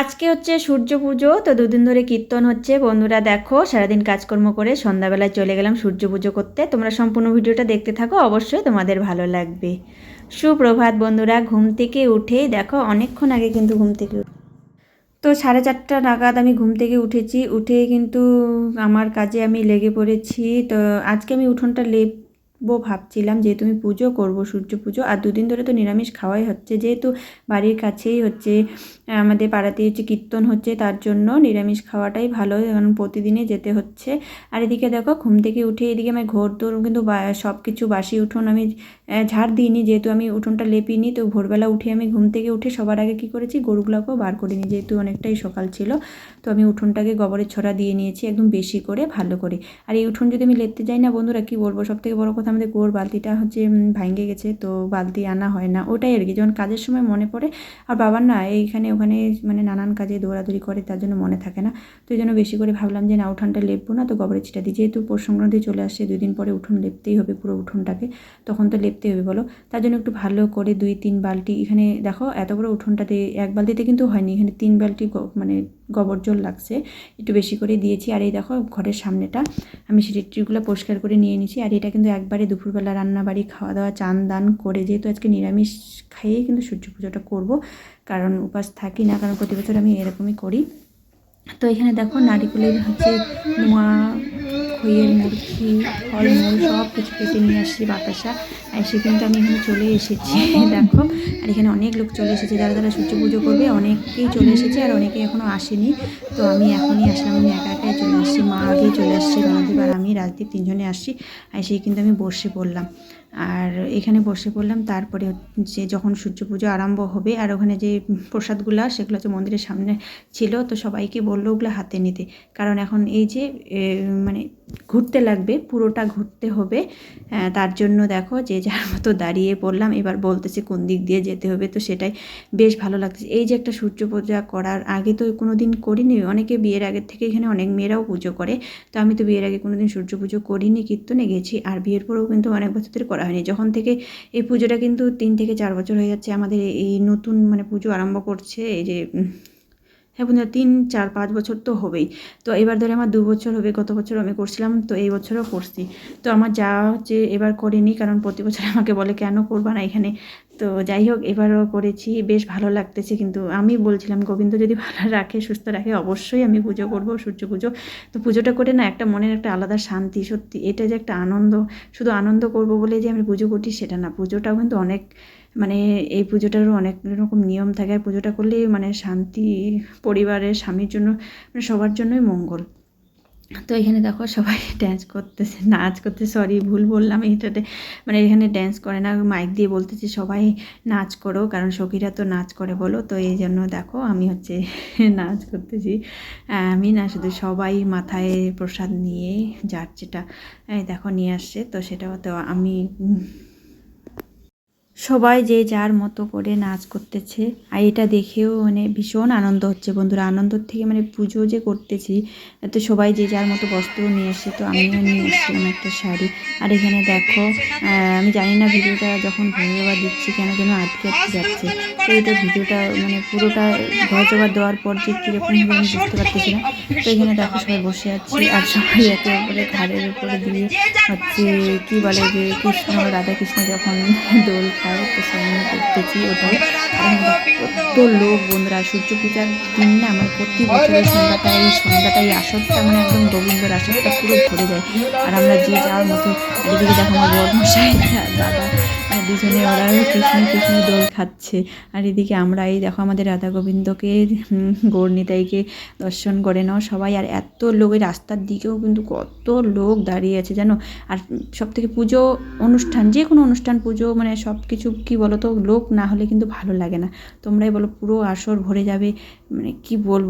আজকে হচ্ছে সূর্য পুজো, তো দুদিন ধরে কীর্তন হচ্ছে। বন্ধুরা দেখো, সারাদিন কাজকর্ম করে সন্ধ্যাবেলায় চলে গেলাম সূর্য পুজো করতে। তোমরা সম্পূর্ণ ভিডিওটা দেখতে থাকো, অবশ্যই তোমাদের ভালো লাগবে। সুপ্রভাত বন্ধুরা, ঘুম থেকে উঠেই দেখো, অনেকক্ষণ আগে কিন্তু ঘুম থেকে তো সাড়ে চারটা নাগাদ আমি ঘুম থেকে উঠেছি। উঠে কিন্তু আমার কাজে আমি লেগে পড়েছি। তো আজকে আমি উঠোনটা লেপবো ভাবছিলাম যেহেতু আমি পুজো করব, সূর্য পুজো। আর দুদিন ধরে তো নিরামিষ খাওয়াই হচ্ছে। যেহেতু বাড়ির কাছেই হচ্ছে, আমাদের পাড়াতে হচ্ছে কীর্তন হচ্ছে, তার জন্য নিরামিষ খাওয়াটাই ভালো। কারণ প্রতিদিনে যেতে হচ্ছে। আর এদিকে দেখো, ঘুম থেকে উঠে এদিকে আমার ঘর দোর কিন্তু সব কিছু বাসি উঠোন আমি ঝাড় দিইনি। যেহেতু আমি উঠোনটা লেপিনি, তো ভোরবেলা উঠে আমি ঘুম থেকে উঠে সবার আগে কি করেছি, গরুগুলোকেও বার করে নিই যেহেতু অনেকটাই সকাল ছিল, তো আমি উঠোনটাকে গোবরের ছড়া দিয়ে নিয়েছি, একদম বেশি করে, ভালো করে। আর এই উঠোন যদি আমি লেপতে যাই না বন্ধুরা, কি বলব? সব থেকে বড় কথা আমাদের গোর বালতিটা হচ্ছে ভাঙে গেছে, তো বালতি আনা হয় না। ওটাই আর কি, যখন কাজের সময় মনে পড়ে, আর বাবার না এইখানে ওখানে মানে নানান কাজে দৌড়াদৌড়ি করে, তার জন্য মনে থাকে না। তো এই জন্য বেশি করে ভাবলাম যে না, উঠোনটা লেপবো না, তো গোবরের ছিটা দিই যেহেতু পৌষ সংক্রান্তি চলে আসছে দুই দিন পরে উঠোন লেপতেই হবে পুরো উঠোনটাকে, তখন তো লেপতেই হবে, বলো। তার জন্য একটু ভালো করে দুই, তিন বালতি, এখানে দেখো, এত বড় উঠোনটাতে, এক বালতিতে কিন্তু হয়নি, এখানে তিন বালতি মানে গোবর জল লাগছে, একটু বেশি করে দিয়েছি। আর এই দেখো ঘরের সামনেটা, আমি সিঁড়িটিগুলো পরিষ্কার করে নিয়ে নিয়েছি। আর এটা কিন্তু একবারে দুপুরবেলা রান্নাবাড়ি খাওয়া দাওয়া চান দান করে যেহেতু আজকে নিরামিষ খাইয়েই কিন্তু সূর্য পুজোটা করব, কারণ উপাস থাকি না, কারণ প্রতি বছর আমি এরকমই করি। তো এখানে দেখো নারিকুলের হচ্ছে মোয়া খইয়ের মুরগি, ফলমূল সব কিছু কেটে নিয়ে আসছি বাতাসা। আর এসে কিন্তু আমি এখানে চলে এসেছি, দেখো। আর এখানে অনেক লোক চলে এসেছে, যারা যারা সূর্য পুজো করবে, অনেকেই চলে এসেছে আর অনেকে এখনও আসেনি। তো আমি এখনই আসলাম, আমি একা একাই চলে আসছি, মা আগেই চলে আসছি রাজদীপ আর আমি, রাজদীপ তিনজনে আসছি। আর সেই কিন্তু আমি বসে পড়লাম। আর এখানে বসে পড়লাম, তারপরে যে যখন সূর্য পুজো আরম্ভ হবে আর ওখানে যে প্রসাদগুলো, সেগুলো হচ্ছে মন্দিরের সামনে ছিল, তো সবাইকে বলল ওগুলো হাতে নিতে। কারণ এখন এই যে মানে ঘুরতে লাগবে, পুরোটা ঘুরতে হবে তার জন্য দেখো যে যার মতো দাঁড়িয়ে পড়লাম, এবার বলতেছে কোন দিক দিয়ে যেতে হবে, তো সেটাই বেশ ভালো লাগছে এই যে একটা সূর্য পূজা করার আগে তো কোনো দিন করিনি, অনেকে বিয়ের আগের থেকে এখানে অনেক মেয়েরাও পুজো করে, তো আমি তো বিয়ের আগে কোনো দিন সূর্য পুজো করিনি, কীর্তনে গেছি, আর বিয়ের পরেও কিন্তু অনেক বছর ধরে করা হয়নি। যখন থেকে এই পুজোটা কিন্তু তিন থেকে চার বছর হয়ে যাচ্ছে, আমাদের এই নতুন মানে পুজো আরম্ভ করছে, এই যে উম, হ্যাঁ তিন চার পাঁচ বছর তো হবেই। তো এবার ধরে আমার দু বছর হবে গত বছর আমি করছিলাম তো এই বছরও করছি। তো আমার যা হচ্ছে এবার করিনি কারণ প্রতি বছর আমাকে বলে কেন করবা না এখানে? তো যাই হোক এবারও করেছি বেশ ভালো লাগতেছে কিন্তু আমি বলছিলাম গোবিন্দ যদি ভালো রাখে সুস্থ রাখে অবশ্যই আমি পুজো করব সূর্য পুজো। তো পুজোটা করে না একটা মনের একটা আলাদা শান্তি সত্যি এটা যে একটা আনন্দ শুধু আনন্দ করব বলে যে আমি পুজো করছি সেটা না। পুজোটাও কিন্তু অনেক মানে এই পুজোটারও অনেক রকম নিয়ম থাকে। আর পুজোটা করলে মানে শান্তি, পরিবারের স্বামীর জন্য মানে সবার জন্যই মঙ্গল। তো এখানে দেখো সবাই ড্যান্স করতেছে, নাচ করতে সরি ভুল বললাম এইটাতে মানে এখানে ড্যান্স করে না মাইক দিয়ে বলতেছে, সবাই নাচ করো, কারণ সখীরা তো নাচ করে বলো। তো এই জন্য দেখো আমি হচ্ছে নাচ করতেছি। আমি না শুধু সবাই মাথায় প্রসাদ নিয়ে যার যেটা দেখো নিয়ে আসছে। তো সেটা তো আমি সবাই যে যার মতো করে নাচ করতেছে। আর এটা দেখেও মানে ভীষণ আনন্দ হচ্ছে বন্ধুরা। আনন্দর থেকে মানে পুজো যে করতেছি তো সবাই যে যার মতো বস্ত্র নিয়ে এসে তো আমিও নিয়ে এসেছিলাম একটা শাড়ি। আর এখানে দেখো আমি জানি না ভিডিওটা যখন ভয় জবা দিচ্ছি কেন যেন আটকে আটকে যাচ্ছে। তো এটা ভিডিওটা মানে পুরোটা ভয় জবা দেওয়ার পর যে কীরকম হবে আমি বুঝতে পারতেছি না। তো এখানে দেখো সবাই বসে আছি, আর সবাই একে অপরে ঘাড়ের উপরে দিয়ে হচ্ছে, কি বলে যে কৃষ্ণ রাধা কৃষ্ণ যখন দোল খায় তো সামনে করতেছি আর কত লোক, বন্ধুরা, সূর্য পূজার দিন না আমার প্রতি বছরের সন্ধ্যাটা এই সন্ধ্যাটা এই আসরটা মানে একদম গোবিন্দর আসরটা পুরো ভরে যায়। আর আমরা যে যাওয়ার মতো, এদিকে দেখো আমার আর দাদা দুজনে ওরা কৃষ্ণ কৃষ্ণ দোল খাচ্ছে। আর এদিকে আমরা এই দেখো আমাদের রাধা গোবিন্দকে হুম, গৌর নিতাইকে দর্শন করে নাও সবাই। আর এত লোক এই রাস্তার দিকেও কিন্তু কত লোক দাঁড়িয়ে আছে জানো? আর সব থেকে পুজো অনুষ্ঠান যে কোনো অনুষ্ঠান পুজো মানে সব কিছু কী বলো তো লোক না হলে কিন্তু ভালো লাগে না। তোমরাই বলো পুরো আসর ভরে যাবে মানে কি বলব?